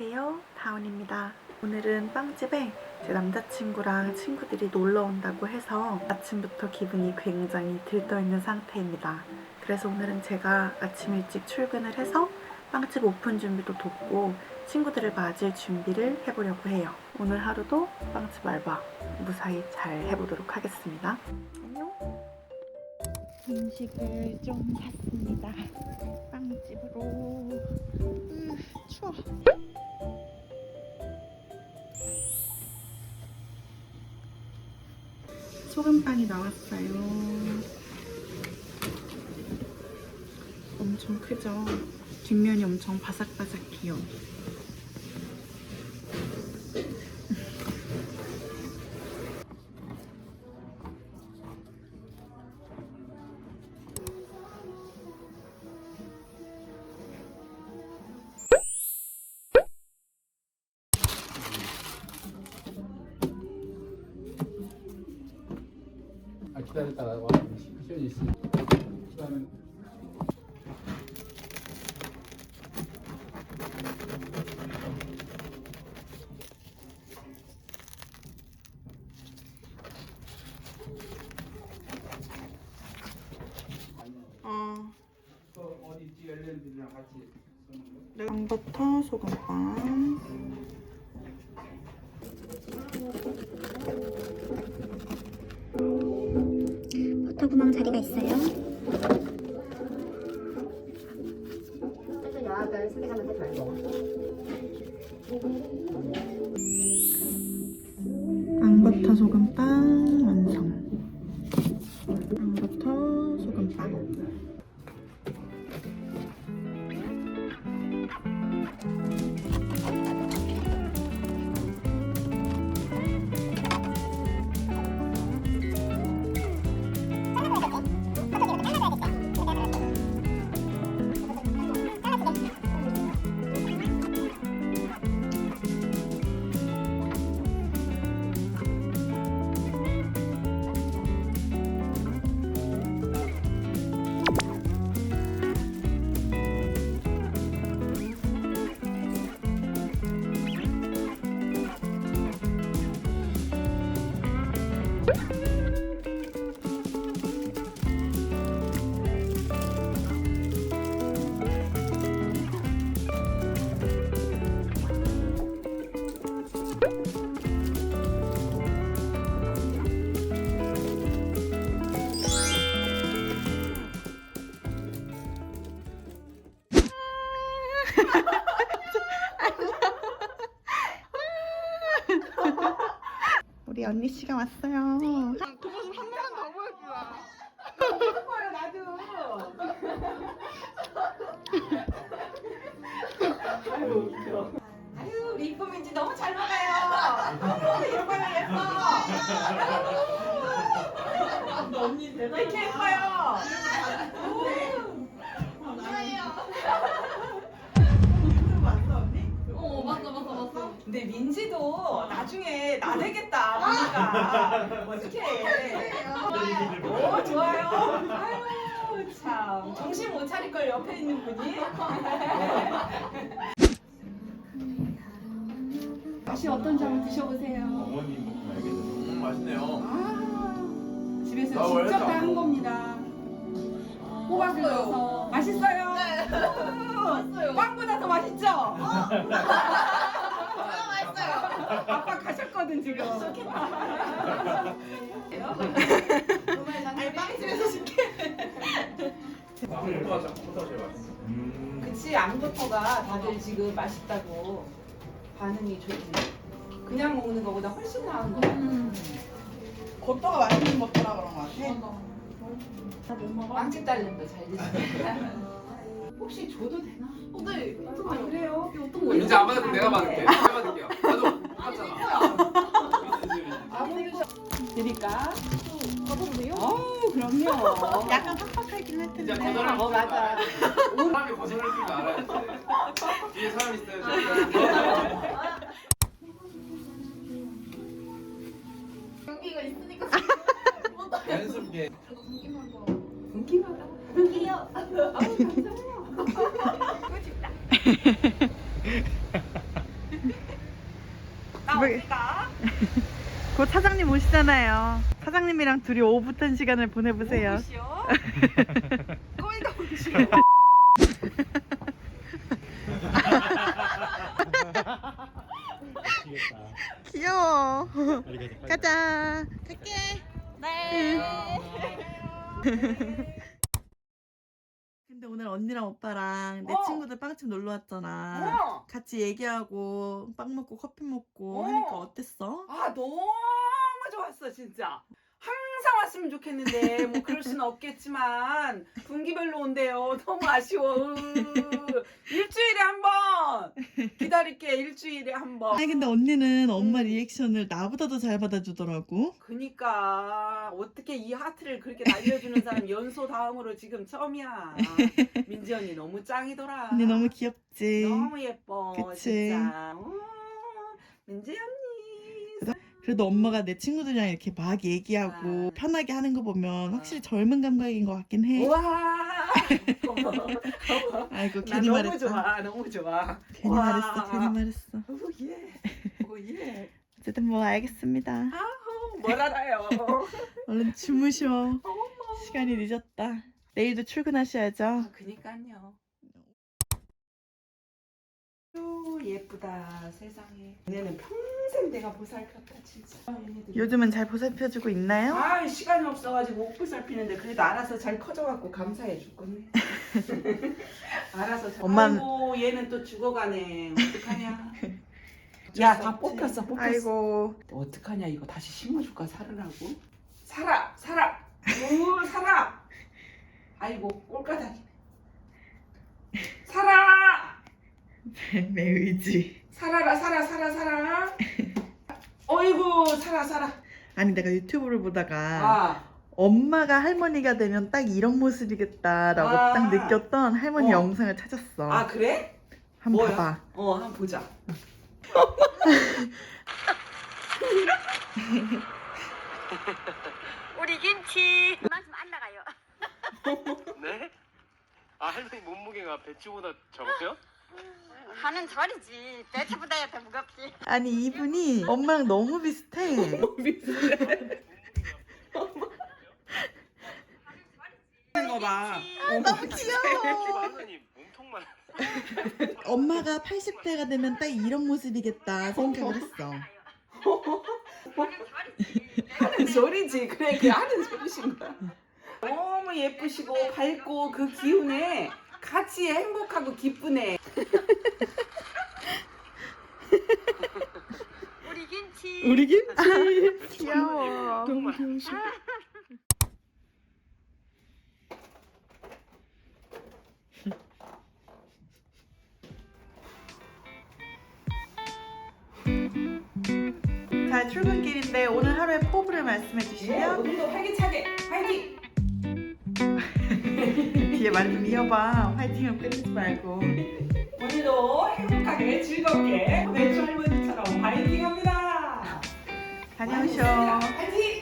이다원입니다. 오늘은 빵집에 제 남자친구랑 친구들이 놀러 온다고 해서 아침부터 기분이 굉장히 들떠있는 상태입니다. 그래서 오늘은 제가 아침 일찍 출근을 해서 빵집 오픈 준비도 돕고 친구들을 맞을 준비를 해보려고 해요. 오늘 하루도 빵집 알바 무사히 잘 해보도록 하겠습니다. 안녕. 음식을 좀 샀습니다. 빵집으로. 으, 추워. 소금빵이 나왔어요. 엄청 크죠? 뒷면이 엄청 바삭바삭해요. 기다렸다가 와 시켜져 있어. 그다음에 어, 그 어디 있지 열린들이랑 같이. 빵부터 소금빵. 구멍 자리가 있어요. 언니 씨가 왔어요. 아유 우리 이쁨인지 너무 잘 먹어요. 아유 예뻐요 예뻐. 아유 언니 대단. 왜 이렇게 예뻐요? 어 근데 민지도 나중에 나 되겠다 보니까 어떡해. 오 좋아요. 아유 참 정신 못 차릴 걸 옆에 있는 분이. 혹시 어떤 점을 드셔보세요. 어머니 먹으면 알겠죠. 음, 맛있네요. 아, 집에서 나 원래 직접 다다한 먹어. 겁니다. 호박을 넣어서 맛있어요. 네, 맛있어요. 빵보다 더 맛있죠? 가셨거든 지금. 아니 빵집에서 시켜. 음. 그치 암부터가 다들 지금 맛있다고 반응이 좋지. 그냥 먹는 거보다 훨씬 나은 거야. 겉도가 맛있는 것더라 그런 것 같아. 빵집 딸님도 잘 드시네. 혹시 줘도 되나? 어, 네. 아, 그래요? 어떤 거? 이제 안 받을게 내가 받을게. 내가 받을게요. 나도 드릴까? 어우, 그럼요. 약간 팍팍하긴 할 이제 텐데. 거절할 어, 맞아. 사람이 거절할 줄 알아야지. 뒤에 사람 있어요. 저기. 곧 사장님 오시잖아요. 사장님이랑 둘이 오붓한 시간을 보내보세요. 오시오. 오시오. 귀여워. 가자. 갈게. 오늘 언니랑 오빠랑 내 어. 친구들 빵집 놀러 왔잖아. 어. 같이 얘기하고 빵 먹고 커피 먹고 어. 하니까 어땠어? 아 너무 좋았어 진짜. 왔으면 좋겠는데 뭐 그럴 수는 없겠지만 분기별로 온대요. 너무 아쉬워. 으. 일주일에 한 번 기다릴게. 일주일에 한 번. 아니 근데 언니는 엄마 음. 리액션을 나보다도 잘 받아주더라고. 그니까 어떻게 이 하트를 그렇게 날려주는 사람 연소 다음으로 지금 처음이야. 민지 언니 너무 짱이더라. 언니 너무 귀엽지. 너무 예뻐 그치. 진짜. 어, 민지 언니. 그래도 엄마가 내 친구들이랑 이렇게 막 얘기하고 아. 편하게 하는 거 보면 확실히 젊은 감각인 것 같긴 해. 우와. 아이고 나 괜히 너무 말했다. 좋아, 너무 좋아. 괜히 와. 말했어. 괜히 말했어. 오 예, 오 예. 어쨌든 뭐 알겠습니다. 아우, 뭘 알아요. 얼른 주무셔. 어머. 시간이 늦었다. 내일도 출근하셔야죠. 아, 그니까요. 오, 예쁘다 세상에. 얘네는 평생 내가 보살폈다 진짜. 얘네들이. 요즘은 잘 보살펴주고 있나요? 아 시간이 없어가지고 못 보살피는데 그래도 알아서 잘 커져갖고 감사해 죽겠네. 알아서 잘. 엄마는- 아이고 얘는 또 죽어가네. 어떡하냐. 야 다 뽑혔어 뽑혔어. 아이고 어떡하냐 이거 다시 심어줄까 살으라고? 살아 살아 오 살아. 아이고 꼴까닥이. 살아 내 의지. 살아라 살아 살아 살아. 어이구 살아 살아. 아니 내가 유튜브를 보다가 아. 엄마가 할머니가 되면 딱 이런 모습이겠다라고 아. 딱 느꼈던 할머니 어. 영상을 찾았어. 아 그래? 한번 뭐야? 봐봐. 어, 한번 보자. 우리 김치. 그만큼 안 나가요. 네? 아 할머니 몸무게가 배추보다 적어요? 하는 소리지. 배추보다야 더 무겁지. 아니 이분이 엄마랑 너무 비슷해. 거 봐. 너무 귀여워. 몸통만 엄마가 80대가 되면 딱 이런 모습이겠다 생각을 했어. 하는 소리지. 그래, 그게 하는 소리신 거야. 너무 예쁘시고 밝고 그 기운에 같이 행복하고 기쁘네. 우리 김치. 우리 김치 귀여워. 너무 귀여우셔. 자 출근길인데 오늘 하루의 포부를 말씀해 예, 주시면 오늘도 활기차게 화이팅! 뒤에 말좀 이어봐 화이팅을 끊지 말고 오늘도 행복하게 즐겁게 매주 할머니처럼 화이팅합니다. 다녀오셔 화이팅!